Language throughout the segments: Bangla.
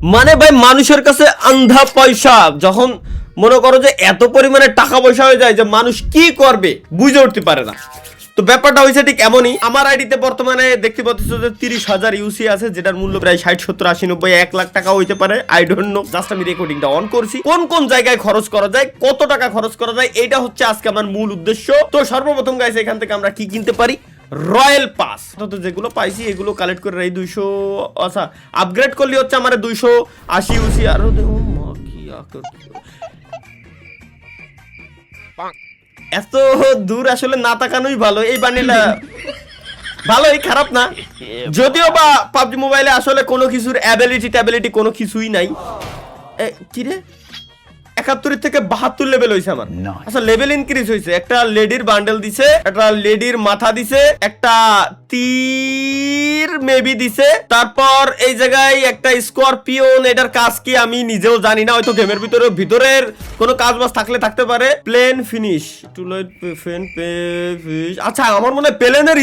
মানে ভাই মানুষের কাছে আন্ধা পয়সা, যখন মনে করো যে এত পরিমাণে টাকা পয়সা হয়ে যায় যে মানুষ কি করবে বুঝে উঠতে পারে না। তো ব্যাপারটা হয়েছে ঠিক এমনই। আমার আইডিতে বর্তমানে দেখতে পাচ্ছ যে তিরিশ হাজার ইউসি আছে, যেটার মূল্য প্রায় ষাট, সত্তর, আশি, নব্বই, এক লাখ টাকা হইতে পারে। আই ডোন্ট নো জাস্ট আমি রেকর্ডিংটা অন করছি। কোন কোন জায়গায় খরচ করা যায়, কত টাকা খরচ করা যায় এটা হচ্ছে আজকে আমার মূল উদ্দেশ্য। তো সর্বপ্রথম গাইছে এখান থেকে আমরা কি কিনতে পারি? Royal pass. তো যেগুলো পাইছি এগুলো কালেক্ট করে এই দুইশো আচ্ছা আপগ্রেড করলে হচ্ছে আমার দুইশো আশি ইউসি আরও দেখো মা কি আকর এত দূর আসলে না তাকানোই ভালো। এই বানিলা ভালোই খারাপ না। যদিও বা পাবজি মোবাইলে আসলে কোনো কিছুর অ্যাবিলিটি ট্যাবিলিটি কোনো কিছুই নাই। এ, থেকে বাহাত্তর লেভেল হয়েছে আমার। আচ্ছা লেভেল ইনক্রিজ হয়েছে একটা লেডির বান্ডেল দিছে একটা লেডির মাথা দিছে একটা তীর মেবি দিছে। তারপর এই জায়গায় একটা স্করপিওন এটার কাজ কি আমি নিজেও জানি না হয়তো গেমের ভিতরে ভিতরের কোনো কাজ বাজ থাকলে থাকতে পারে। প্লেন ফিনিশ টু লাইট ফেন ফিশ আচ্ছা আমার মনে হয় প্লেনের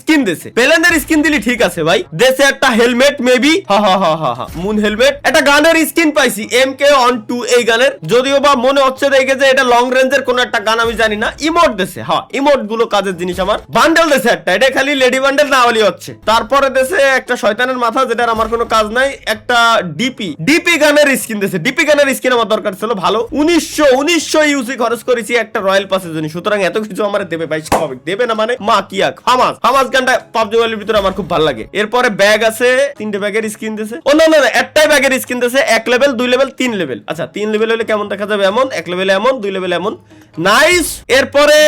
স্কিন দিছে। প্লেনের স্কিন দিলি ঠিক আছে ভাই। দেশে একটা হেলমেট মেবি হা হা হা হা হা। মুন হেলমেট একটা গানের স্কিন পাইছি। এম কে অন টু এই গানের। যদিও বা মনে হচ্ছে দেখে যে এটা লং রেঞ্জের কোন একটা গান, আমি জানি না। ইমোট দেশে হ্যাঁ ইমোটগুলো কাজের জিনিস আমার। বান্ডেল দেশে একটা, এটা খালি লেডি বান্ডেল না হলেই হচ্ছে। তারপরে দেশে একটা শয়তানের মাথা, যেটার আমার কোনো কাজ নাই, একটা ডিপি ডিপি গানের স্কিন দেশে ডিপি গানের স্কিন আমার দরকার ছিল ভালো। উনিশশো উনিশশো ইউসি খরচ করেছি একটা রয়্যাল পাসের জন্য। সুতরাং এত কিছু আমার দেবে ভাই, স্বাভাবিক। দেবে না মানে মা কিয়া হামাজ হামাজ গানটা পাবজি মোবাইলের ভিতরে আমার খুব ভালো লাগে। এরপরে ব্যাগ আছে, তিনটে ব্যাগের স্কিন দিয়েছে ও, না না একটাই ব্যাগের স্কিন দিয়েছে এক লেভেল দুই লেভেল তিন লেভেল আচ্ছা তিন লেভেল হলে কেমন দেখা যাবে এমন, এক লেভেলে এমন, দুই লেভেলে এমন। নাইস এরপরে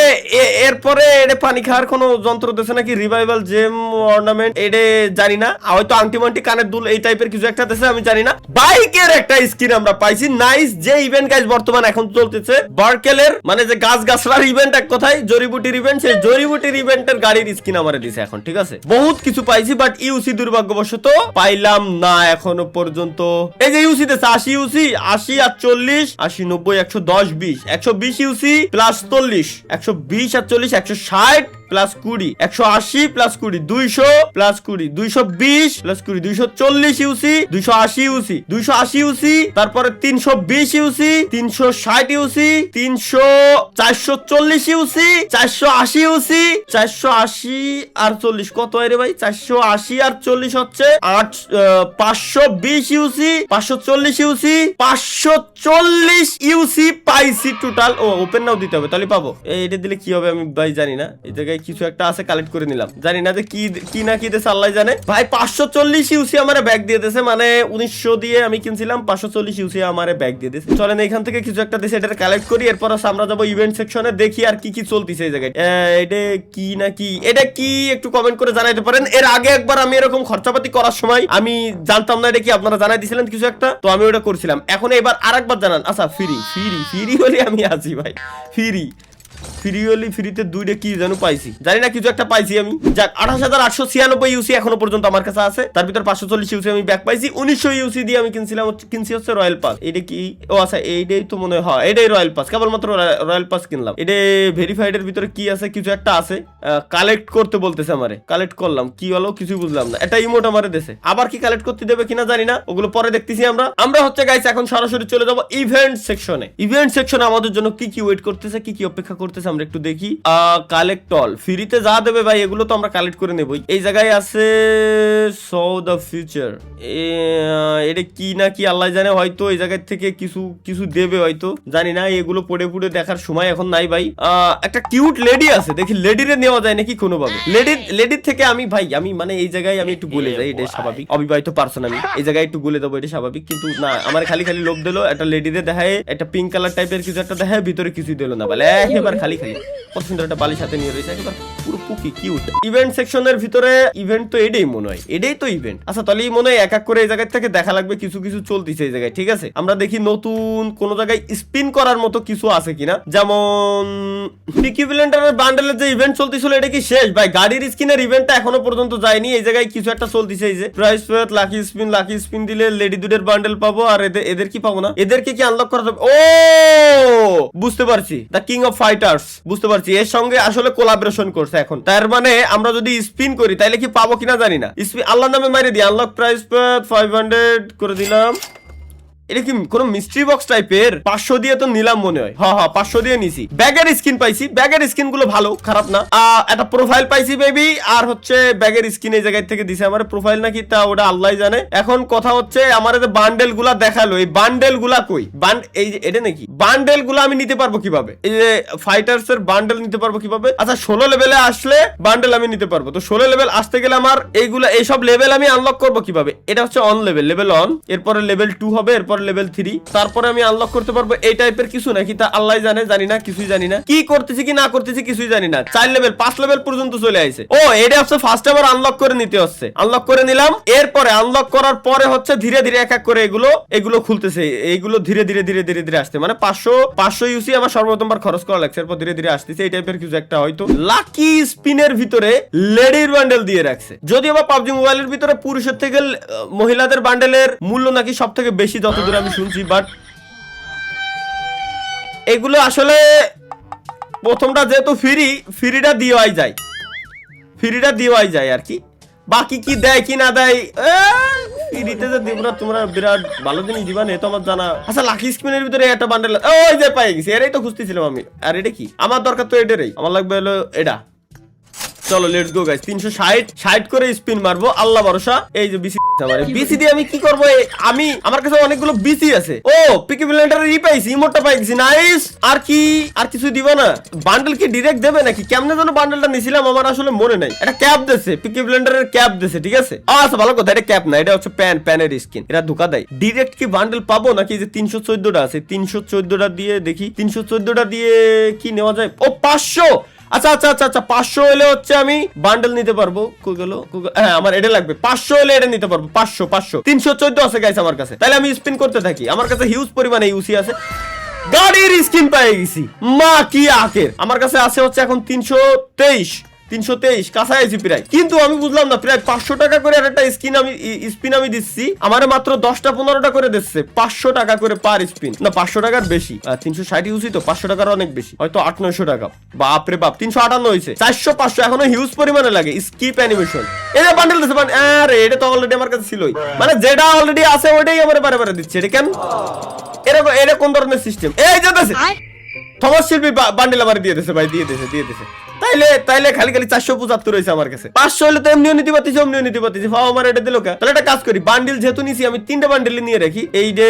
এরপরে এটা পানি খাওয়ার কোনো যন্ত্র দিয়েছে নাকি? রিভাইভাল জেম অর্নামেন্ট এটা জানি না। হয়তো আংটি মাংটি কানের দুল এই টাইপের কিছু একটা দিয়েছে আমি জানি না। বাইকের একটা স্কিন আমরা পাইছি। নাইস যে ইভেন্ট গাইজ বর্তমান এখন চলতেছে বার্কেলের মানে যে গাছ গাছড়ার ইভেন্ট এক কথায়, জড়িবুটির ইভেন্ট সেই জড়িবুটির ইভেন্টের গাড়ির স্কিন আমারে দিছে এখন, ঠিক আছে? বহুত কিছু পাইছি বাট ইউসি দুর্ভাগ্যবশত পাইলাম না এখনও পর্যন্ত। এই যে ইউসি দেশে আশি ইউসি আশি আর চল্লিশ আশি, নব্বই, একশো দশ, বিশ। একশো বিশ ইউসি প্লাস চল্লিশ। একশো বিশ আর চল্লিশ, একশো ষাট। প্লাস কুড়ি, একশো আশি প্লাস কুড়ি, দুইশো প্লাস কুড়ি, দুইশো বিশ প্লাস কুড়ি, দুইশো চল্লিশ ইউসি, দুইশো আশি ইউসি, দুইশো আশি ইউসি, তারপরে তিনশো বিশ ইউসি, তিনশো ষাট ইউসি, তিনশো চারশো চল্লিশ ইউসি, চারশো আশি ইউসি, চারশো আশি আর চল্লিশ, কত হয় রে ভাই? চারশো আশি আর চল্লিশ হচ্ছে আট পাঁচশো বিশ ইউসি, পাঁচশো চল্লিশ ইউসি, পাঁচশো চল্লিশ ইউসি পাইছি টোটাল ও ওপেন নাও দিতে হবে, তাহলে পাবো। এটা দিলে কি হবে আমি ভাই জানি না। এই জায়গায় কিছু একটা আছে কালেক্ট করে নিলাম। জানি না যে কি কি না কি দেশে আল্লাহ জানে। ভাই, পাঁচশো চল্লিশ ইউসি আমার ব্যাগ দিয়ে দিয়েছে মানে উনিশশো দিয়ে আমি কিনছিলাম, পাঁচশো চল্লিশ ইউসি আমার ব্যাগ দিয়ে দিয়েছে। চলেন এখান থেকে কিছু একটা দেশে এটা কালেক্ট করি, এরপর আমরা যাব ইভেন্ট সেকশনে দেখি আর কি কি চলতেছে এই জায়গায়। এটা কি না কি, এটা কি একটু কমেন্ট করে জানাইতে পারেন। এর আগে একবার আমি এরকম খরচাপাতি করার সময়, আমি জানতাম না এটা কি, আপনারা জানাই দিয়েছিলেন কিছু একটা? তো আমি ওটা করছিলাম। এখন এবার আরেকবার জানান। আচ্ছা ফ্রি ফ্রি ফ্রি হলে আমি আছি ভাই। ফ্রি ফ্রি হলি ফ্রিতে দুইটা কি যেন পাইছি। জানি না কিছু একটা পাইছি আমি। যাক, আঠাশ হাজার আটশো ছিয়ানব্বই ইউসি এখনও পর্যন্ত আমার কাছে আছে। তার ভিতর পাঁচশো চল্লিশ ইউসি আমি ব্যাক পাইছি। উনিশশো ইউসি দিয়ে আমি কিনছিলাম কিনছি হচ্ছে রয়্যাল পাস এটা কি? ও আচ্ছা এইটাই তো মনে হয় এটাই রয়্যাল পাস কেবলমাত্র রয়্যাল পাস কিনলাম। এটা ভেরিফাইড এর ভিতরে কি আছে, কিছু একটা আছে। কালেক্ট করতে বলতেছে আমারে। কালেক্ট করলাম। কি হলো? কিছুই বুঝলাম না। এটা ইমোট আমারে দেশে আবার কি কালেক্ট করতে দেবে কিনা জানি না। ওগুলো পরে দেখতেছি আমরা। আমরা হচ্ছে গাইস এখন সরাসরি চলে যাব ইভেন্ট সেকশনে ইভেন্ট সেকশনে আমাদের জন্য কি কি ওয়েট করতেছে, কি কি অপেক্ষা করতেছে আমরা একটু দেখি। কালেক্ট অল ফ্রিতে যা দেবে ভাই, এগুলো তো আমরা কালেক্ট করে নেবই। এই জায়গায় আছে সো দ্য ফিউচার এটা কি না কি আল্লাহ জানে, হয়তো এই জায়গা থেকে কিছু কিছু দেবে হয়তো। জানি না, এগুলো পড়ে পড়ে দেখার সময় এখন নাই ভাই। একটা কিউট লেডি আছে, দেখি লেডিরে নেওয়া যায় নাকি কোনোভাবে। লেডি লেডির থেকে আমি ভাই, আমি মানে এই জায়গায় আমি একটু বলে যাই, এটা স্বাভাবিক। অবিবাহিত পার্সন আমি। এই জায়গায় একটু বলে দেবো, এটা স্বাভাবিক। কিন্তু না, আমার খালি খালি লোক দিলো, একটা লেডিরে দেখায়, একটা পিঙ্ক কালার টাইপের কিছু একটা দেখায়, ভিতরে কিছুই দিলো না বলে একেবার খালি খালি কত সুন্দর একটা নিয়ে রয়েছে, একেবারে পুরো পুকি কিউট ইভেন্ট সেকশনের ভিতরে ইভেন্ট তো মনে হয় তো ইভেন্ট আচ্ছা তাহলে মনে হয় এক এক করে এই থেকে দেখা লাগবে কিছু কিছু চলতেছে এই জায়গায়, ঠিক আছে? আমরা দেখি নতুন কোন জায়গায় স্পিন করার মতো কিছু আছে কিনা। যেমন বান্ডেলের যে ইভেন্ট চলতেছিল, এটা কি শেষ? ভাই, গাড়ির স্কিনের ইভেন্টটা এখনও পর্যন্ত যায়নি। এই জায়গায় কিছু একটা চলতেছে এই যে। Price fair lucky spin lucky spin দিলে লেডি দুডের বান্ডেল পাবো, আর এদের এদের কি পাবো না? এদেরকে কি আনলক করা যাবে? ও! বুঝতে পারছি। দ্য কিং অফ ফাইটার্স বুঝতে পারছি। এর সঙ্গে আসলে কোলাবরেশন করছে এখন। তার মানে আমরা যদি স্পিন করি, তাইলে কি পাবো কিনা জানি না। আল্লাহ নামে মারি দিই। আনলক প্রাইস ফাইভ হান্ড্রেড করে দিলাম। এটা কি কোনো মিস্ট্রি বক্স টাইপের পাঁচশো দিয়ে তো নিলাম মনে হয়। হ্যাঁ হ্যাঁ পাঁচশো দিয়ে নিছি। ব্যাগের স্কিন পাইছি। ব্যাগের স্কিনগুলো ভালো, খারাপ না। একটা প্রোফাইল পাইছি বেবি আর হচ্ছে ব্যাগের স্কিন এই জায়গায় থেকে দিছে আমার প্রোফাইল নাকি, তা ওটা আল্লাহ জানে। এখন কথা হচ্ছে, আমার যে বান্ডেলগুলা দেখাল, এই বান্ডেলগুলা কই? বান্ড এই যে, এটা নাকি? বান্ডেলগুলো আমি নিতে পারব কীভাবে? এই যে ফাইটার্স এর বান্ডেল নিতে পারব কীভাবে? আচ্ছা ষোলো লেভেলে আসলে বান্ডেল আমি নিতে পারব। তো ষোলো লেভেল আসতে গেলে আমার এইগুলা, এইসব লেভেল আমি আনলক করব কীভাবে? এটা হচ্ছে অন লেভেল লেভেল অন এরপরে লেভেল টু হবে, এরপর লেভেল থ্রি তারপরে আমি আনলক করতে পারব এই টাইপের কিছু নাকি তা আল্লাহ জানে, জানি না, কিছুই জানি না। কি করতেছি, কি না করতেছি, কিছুই জানি না। চার লেভেল পাঁচ লেভেল পর্যন্ত চলে আইছে। ও, এটা হচ্ছে ফার্স্ট আবার আনলক করে নিতে হচ্ছে। আনলক করে নিলাম, এরপরে আনলক করার পরে হচ্ছে ধীরে ধীরে এক এক করে এগুলো এগুলো খুলতেছে। এইগুলো ধীরে ধীরে ধীরে ধীরে ধীরে আসছে। মানে পাঁচশো পাঁচশো ইউসি আমার সর্বপ্রথমবার খরচ করা লাগছে। এরপর ধীরে ধীরে আসতেছে, এই টাইপের কিছু একটা হয়তো। লাকি স্পিনের ভিতরে লেডির বান্ডেল দিয়ে রাখছে। যদিও বা পাবজি মোবাইলের ভিতরে পুরুষের থেকে মহিলাদের বান্ডেলের মূল্য নাকি সব থেকে বেশি যতদূর আমি শুনছি বাট এগুলো আসলে প্রথমটা যেহেতু ফ্রি ফ্রিটা দেওয়াই যায়। ফ্রিটা দেওয়াই যায় আর কি। বাকি কি দেয়, কি না দেয় ফ্রিতে যে দিব না, তোমরা বিরাট ভালো জিনিস দিবা না তো আমার জানা। আচ্ছা লাকি স্ক্রিনের ভিতরে একটা বান্ডেল ওই যে পাই গেছি, এটাই তো খুঁজতেছিলাম আমি। আর এটা কি? আমার দরকার তো এটারই। আমার লাগবে হলো এটা। চলো লেটস গো গাইস 360 60 করে স্পিন মারবো। আল্লাহ ভরসা। এই যে বিসি আমার। বিসি দিয়ে আমি কি করব? আমি, আমার কাছে অনেকগুলো বিসি আছে। ও পিকি ব্লেন্ডার ই পাইছি ইমোটটা পাইছি। নাইস আর কি, আর কিছু দিব না। বান্ডেল কি ডাইরেক্ট দেবে নাকি? কেমনে যেন বান্ডেলটা নিছিলাম, আমার আসলে মনে নাই। এটা ক্যাপ দেছে পিকি ব্লেন্ডারের ক্যাপ দেছে, ঠিক আছে? আচ্ছা ভালো কথা, এটা ক্যাপ না, এটা হচ্ছে প্যান প্যানের স্কিন এটা ধোকা দেয়। ডাইরেক্ট কি বান্ডেল পাবো নাকি? যে 314টা আছে 314টা দিয়ে দেখি। 314টা দিয়ে কি নেওয়া যায়? ও 500 আচ্ছা আচ্ছা আচ্ছা আচ্ছা পাঁচশো হলে হচ্ছে আমি বান্ডেল নিতে পারব। গুগল গেল গেল? হ্যাঁ আমার এটা লাগবে। পাঁচশো হলে এটা নিতে পারব। পাঁচশো পাঁচশো। তিনশো চোদ্দ আছে গাইছে আমার কাছে। তাহলে আমি স্পিন করতে থাকি। আমার কাছে হিউজ পরিমাণে ইউসি আছে। গাড়ির স্কিন পেয়ে গেছি। মা, কি আকের আমার কাছে আছে হচ্ছে এখন তিনশো তেইশ। তিনশো তেইশ কাছাকাছি প্রায়। কিন্তু আমি বুঝলাম না প্রায় পাঁচশো টাকা করে আর একটা স্কিন আমি স্পিন আমি দিচ্ছি। আমার মাত্র দশটা পনেরোটা করে দিচ্ছে পাঁচশো টাকা করে পার স্পিন। না পাঁচশো টাকার বেশি। তিনশো ষাট ইউসি তো পাঁচশো টাকার অনেক বেশি। হয়তো আট নয়শো টাকা। বাপরে বাপ তিনশো আটান্ন হয়েছে। চারশো পাঁচশো এখনও হিউজ পরিমাণে লাগে। স্কিপ অ্যানিমেশন যে বান্ডেল দিচ্ছে আরে এটা তো অলরেডি আমার কাছে ছিলই। মানে যেটা অলরেডি আছে ওইটাই আমার বারে বারে দিচ্ছে। এটা কেন? এরকম এটা কোন ধরনের সিস্টেম এই থমাস শিল্পী বান্ডেল আমার দিয়ে দিছে ভাই দিয়ে দিছে দিয়ে দিছে তাইলে তাইলে খালি খালি চারশো পঁচাত্তর হয়েছে আমার কাছে। পাঁচশো হলে তো এমনিও নিতে পারতেছি অমনিও নিতে পারতেছি ফাও আমার এটা দিল? তাহলে একটা কাজ করি বান্ডিল যেহেতু নিছি, আমি তিনটা বান্ডিল নিয়ে রাখি। এই যে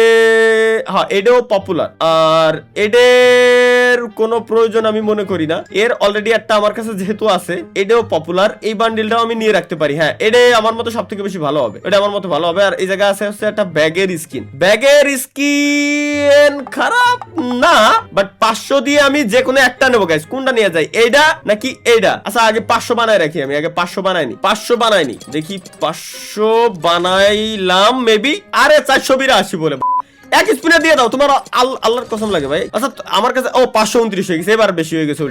হ্যাঁ এটাও পপুলার আর এদের কোনো প্রয়োজন আমি মনে করি না। এর অলরেডি একটা আমার কাছে যেহেতু আছে এটাও পপুলার এই বান্ডিলটাও আমি নিয়ে রাখতে পারি। হ্যাঁ এটা আমার মতো সব থেকে বেশি ভালো হবে। এটা আমার মতো ভালো হবে। আর এই জায়গায় আছে হচ্ছে একটা ব্যাগের স্কিন ব্যাগের স্কিন খারাপ না বাট পাঁচশো দিয়ে আমি যে কোনো একটা নেব গাইস কোনটা নিয়ে যাই এইটা নাকি এইটা আচ্ছা আগে পাঁচশো বানাই রাখি আমি, আগে পাঁচশো বানাইনি পাঁচশো বানাইনি দেখি, পাঁচশো বানাইলাম মেবি আরে চারশো বিরাশি বলে। এক দিয়ে দাও, তোমার আল্লাহর কসম লাগে ভাই। আচ্ছা আমার কাছে, ও, পাঁচশো উনত্রিশ হয়ে গেছে, এবার বেশি হয়ে গেছে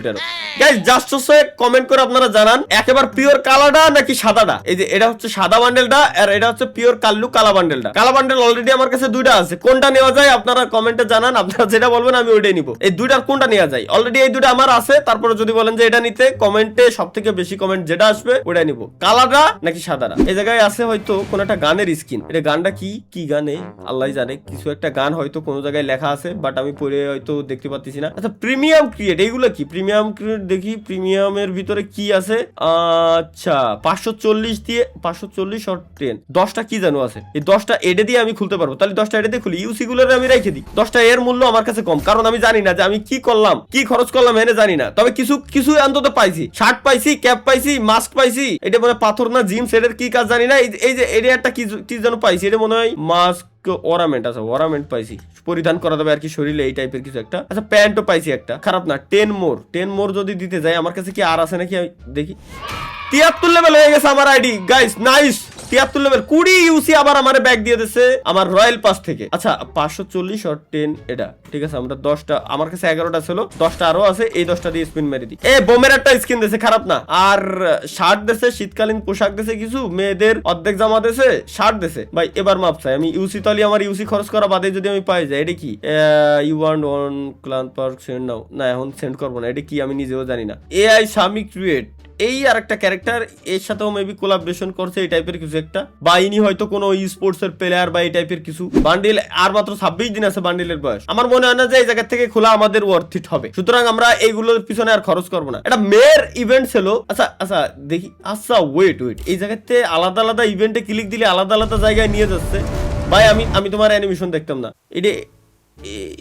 গাইজ জাস্ট হচ্ছে কমেন্ট করে আপনারা জানান, একেবারে পিওর কালাটা নাকি সাদাটা এই যে, এটা হচ্ছে সাদা বান্ডেলটা আর এটা হচ্ছে পিওর কাল্লু কালা বান্ডেলটা কালা বান্ডেল অলরেডি আমার কাছে দুইটা আছে। কোনটা নেওয়া যায় আপনারা কমেন্টে জানান, আপনারা যেটা বলবেন আমি ওইটাই নিব। এই দুইটার কোনটা নেওয়া যায়? অলরেডি এই দুইটা আমার আছে, তারপরে যদি বলেন যে এটা নিতে, কমেন্টে সব থেকে বেশি কমেন্ট যেটা আসবে ওটাই নিব। কালাটা নাকি সাদাটা এই জায়গায় আছে হয়তো কোন একটা গানের স্কিন এটা গানটা কি? কি গানে? আল্লাহ জানে, কিছু একটা গান হয়তো কোনো জায়গায় লেখা আছে বাট আমি পড়ে হয়তো দেখতে পাচ্ছি না। আচ্ছা প্রিমিয়াম ক্রিয়েট এইগুলো কি? প্রিমিয়াম ক্রিয়েট দেখি প্রিমিয়ামের ভিতরে কি আছে? আচ্ছা পাঁচশো চল্লিশ দিয়ে, পাঁচশো চল্লিশ আর টেন দশটা কি জানো আছে? এই দশটা এডে দিয়ে আমি খুলতে পারব। তাহলে দশটা এডে দিয়ে খুলি। ইউসি গুলো আমি রেখে দিই। দশটা এর মূল্য আমার কাছে কম, কারণ আমি জানি না যে আমি কি করলাম, কি খরচ করলাম, এনে জানি না। তবে কিছু কিছু অন্তত পাইছি। শার্ট পাইছি, ক্যাপ পাইছি মাস্ক পাইছি। এটা মনে পাথর না জিম সেটের কি কাজ জানি না। এই যে- এটা একটা কি যেন পাইছি, এটা মনে হয় মাস্ক ওরামেন্ট আছে ওরামেন্ট পাইছি। পরিধান করা যাবে আর কি শরীরে এই টাইপের কিছু একটা। আচ্ছা প্যান্টও পাইছি একটা। খারাপ না টেন মোর টেন মোর যদি দিতে যাই, আমার কাছে কি আর আছে নাকি? আমি দেখি। তিয়াত্তর লেভেল হয়ে গেছে আমার আইডি গাইস নাইস তিয়াত্তর লেভেল কুড়ি ইউসি আবার আমার ব্যাগ দিয়ে দিছে আমার রয়্যাল পাস থেকে। আচ্ছা পাঁচশো চল্লিশ আর টেন এটা, ঠিক আছে, আমরা দশটা, আমার কাছে এগারোটা ছিল, দশটা আরও আছে, এই দশটা দিয়ে স্পিন মেরে দিই। এ, বোমের একটা স্কিন দিছে, খারাপ না। আর শার্ট দেছে, শীতকালীন পোশাক দেছে কিছু, মেয়েদের অর্ধেক জামা দেছে শার্ট দেছে। ভাই, এবার মাপ চাই, আমি ইউসি তালি আমার ইউসি খরচ করা বাদে যদি আমি পাই যাই, এটা কি? You want one clan park send now না, এখন সেন্ড করব না, এটা কি আমি নিজেও জানি না। এআই স্বামী ক্রিয়েট এই আর একটা ক্যারেক্টার এর সাথেও মেবি কোলাবরেশন করছে এই টাইপের কিছু একটা। বা ইনি হয়তো কোনো স্পোর্টস এর প্লেয়ার বা এই টাইপের কিছু। বান্ডিল আর মাত্র ছাব্বিশ দিন আছে বান্ডিলের বয়স। আমার মনে হয় না যে এই জায়গা থেকে খোলা আমাদের ওয়ার্থ ইট হবে। সুতরাং আমরা এইগুলোর পিছনে আর খরচ করব না। এটা মেয়ের ইভেন্ট ছিল। আচ্ছা আচ্ছা দেখি। আচ্ছা ওয়েট ওয়েট এই জায়গাতে আলাদা আলাদা ইভেন্টে ক্লিক দিলে আলাদা আলাদা জায়গায় নিয়ে যাচ্ছে। ভাই, আমি আমি তোমার অ্যানিমেশন দেখতাম না। এটা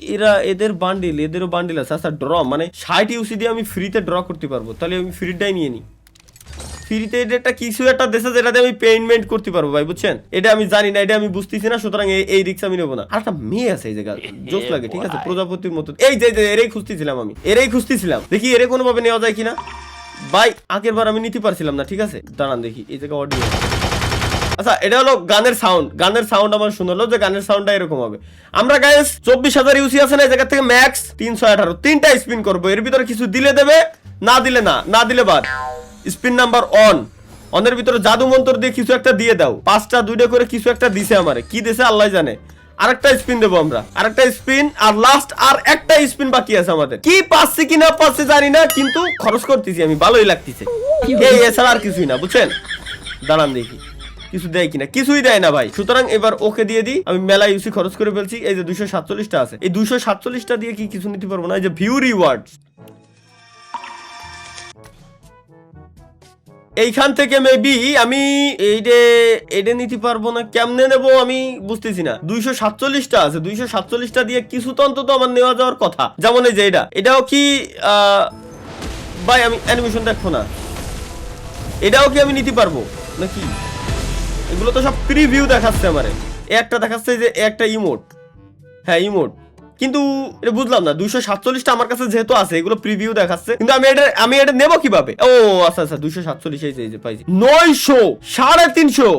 এরা এদের বান্ডিল এদেরও বান্ডিল আছে। আচ্ছা ড্র মানে ষাট ইউসি দিয়ে আমি ফ্রিতে ড্র করতে পারব। তাহলে আমি ফ্রিটাই নিয়ে নিই। ফ্রিতে এটা একটা কিছু একটা দেশে যেটাতে আমি পেমেন্ট করতে পারব ভাই বুঝছেন? এটা আমি জানি না এটা আমি বুঝতেছি না সুতরাং এই- রিক্স আমি নেব না। আর একটা মেয়ে আছে এই জায়গা জোস লাগে ঠিক আছে? প্রজাপতির মতো। এই যে এরাই এরেই খুঁজতেছিলাম আমি এরেই খুঁজতেছিলাম। দেখি এরে কোনোভাবে নেওয়া যায় কিনা। ভাই আগের বার আমি নিতে পারছিলাম না ঠিক আছে? দাঁড়ান দেখি এই জায়গা অডিও আচ্ছা এটা হলো গানের সাউন্ড গানের সাউন্ড আমার শোনালো যে গানের সাউন্ডটা এরকম হবে। আমরা গাইস চব্বিশ হাজার ইউসি আছে না এই জায়গা থেকে ম্যাক্স তিনশো আঠারো। তিনটা স্পিন করব। এর ভিতরে কিছু দিলে দেবে না দিলে না না দিলে বাদ। স্পিন নাম্বার অন অনের ভিতরে জাদু মন্ত্র দিয়ে কিছু একটা দিয়ে দাও। পাঁচটা দুইটা করে কিছু একটা দিছে আমারে। কি দিছে আল্লাহ জানে। আরেকটা স্পিন দেবো আমরা। আরেকটা স্পিন আর লাস্ট আর একটা স্পিন বাকি আছে আমাদের। কি পাচ্ছি কি না পাচ্ছি জানি না কিন্তু খরচ করতেছি আমি ভালোই লাগতেছে। এই এছাড়া আর কিছুই না বুঝছেন? দাঁড়ান দেখি। কিছু দেয় কিনা? কিছুই দেয় না ভাই। সুতরাং এবার ওকে দিয়ে দিই। আমি মেলা ইউসি খরচ করে ফেলছি। এই যে দুইশো সাতচল্লিশটা আছে। এই দুইশো সাতচল্লিশটা দিয়ে কি কিছু নিতে পারব না? এই যে ভিউ রিওয়ার্ড এইখান থেকে মেবি আমি এইটে এটা নিতে পারব না, কেমনে নেব আমি বুঝতেছি না। দুইশো সাতচল্লিশটা আছে। দুইশো সাতচল্লিশটা দিয়ে কিছু তো অন্তত আমার নেওয়া যাওয়ার কথা। যেমন এই যে এটা। এটাও কি ভাই, আমি অ্যানিমেশন দেখব না। এটাও কি আমি নিতে পারব? নাকি? এগুলো তো সব প্রিভিউ দেখাচ্ছে আমারে। একটা দেখাচ্ছে যে একটা ইমোট হ্যাঁ ইমোট কিন্তু এটা বুঝলাম না, দুইশো সাতচল্লিশটা আমার কাছে যেহেতু আছে, এগুলো প্রিভিউ দেখাচ্ছে। কিন্তু আমি এটা আমি এটা নেব কীভাবে? ও আচ্ছা আচ্ছা দুইশো সাতচল্লিশ নয়শো, সাড়ে তিনশো।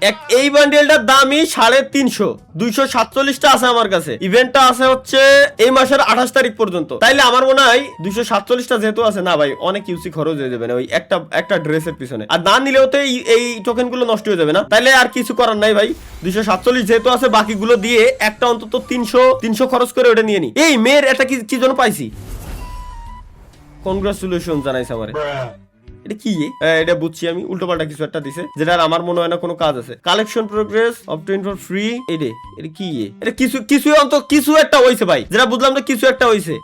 এক, এই বান্ডেলটার দামই সাড়ে তিনশো। দুইশো সাতচল্লিশটা আছে আমার কাছে। ইভেন্টটা আছে হচ্ছে এই মাসের আঠাশ তারিখ পর্যন্ত। তাইলে আমার মনে হয় দুইশো সাতচল্লিশটা যেহেতু আছে, না ভাই, অনেক ইউসি খরচ হয়ে যাবে না ওই একটা একটা ড্রেসের পিছনে। আর না নিলেও তো এই টোকেনগুলো নষ্ট হয়ে যাবে না। তাইলে আর কিছু করার নাই ভাই। দুইশো সাতচল্লিশ যেহেতু আছে, বাকিগুলো দিয়ে একটা অন্তত তিনশো তিনশো খরচ করে ওটা নিয়ে নি। এই মেয়ের এটা কি কি জন্য পাইছি? কনগ্রাচুলেশন জানাইছে আমার। এটা কি এটা বুঝছি আমি উল্টো পাল্টা কিছু একটা দিছে, যেটা আমার মনে হয় না কোনো কাজ আছে। Collection progress obtain for free এডে এটা কি এটা কিছু কিছু অন্ত, কিছু একটা হইছে ভাই, যেটা বুঝলাম যে কিছু একটা হইছে।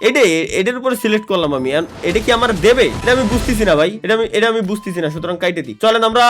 এডে উপরে সিলেক্ট করলাম আমি এটা কি আমার দেবে? এটা আমি বুঝতেছি না ভাই, এটা আমি এটা আমি বুঝতেছি না, সুতরাং কাইটে দিই। চলেন আমরা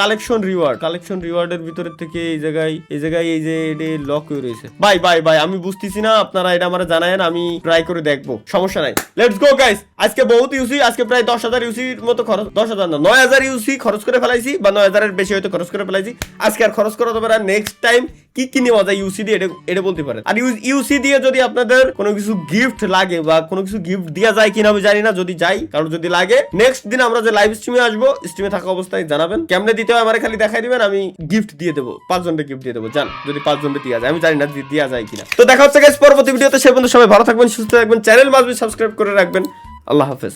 কালেকশন রিওয়ার্ড কালেকশন রিওয়ার্ডের ভিতরে থেকে এই জায়গায় এই জায়গায় এই যে এটা লক হয়ে রয়েছে। ভাই ভাই ভাই, আমি বুঝতেছি না, আপনারা এটা আমার জানায়েন, আমি ট্রাই করে দেখব, সমস্যা নাই। লেটস গো গাইস আজকে বহুত ইউসি আজকে প্রায় দশ হাজার ইউসির মতো খরচ দশ হাজার না, নয় হাজার ইউসি খরচ করে ফেলাইছি, বা নয় হাজারের বেশি হয়তো খরচ করে ফেলাইছি। আজকে আর খরচ করা যাবে নেক্সট টাইম কি কি নেওয়া যায় ইউসি দিয়ে, এটা বলতে পারেন। আর ইউসি দিয়ে যদি আপনাদের কোনো কিছু গিফট লাগে, বা কোনো কিছু গিফট দেওয়া যায় কিনা আমি জানি না, যদি যাই কারণ যদি লাগে নেক্সট দিন আমরা যে লাইভ স্ট্রিমে আসব স্ট্রিমে থাকা অবস্থায় জানাবেন। কেমনে দিতে হয় আমার খালি দেখাই দিবেন, আমি গিফট দিয়ে দেবো, পাঁচজনকে গিফট দিয়ে দেবো, জান, যদি পাঁচজনকে দেওয়া যায়, আমি জানি না দেওয়া যায় কিনা। তো দেখা হচ্ছে পরবর্তী ভিডিওতে সে পর্যন্ত সবাই ভালো থাকবেন, সুস্থ থাকবেন চ্যানেল মাসবি সাবস্ক্রাইব করে রাখবেন। আল্লাহ হাফেজ।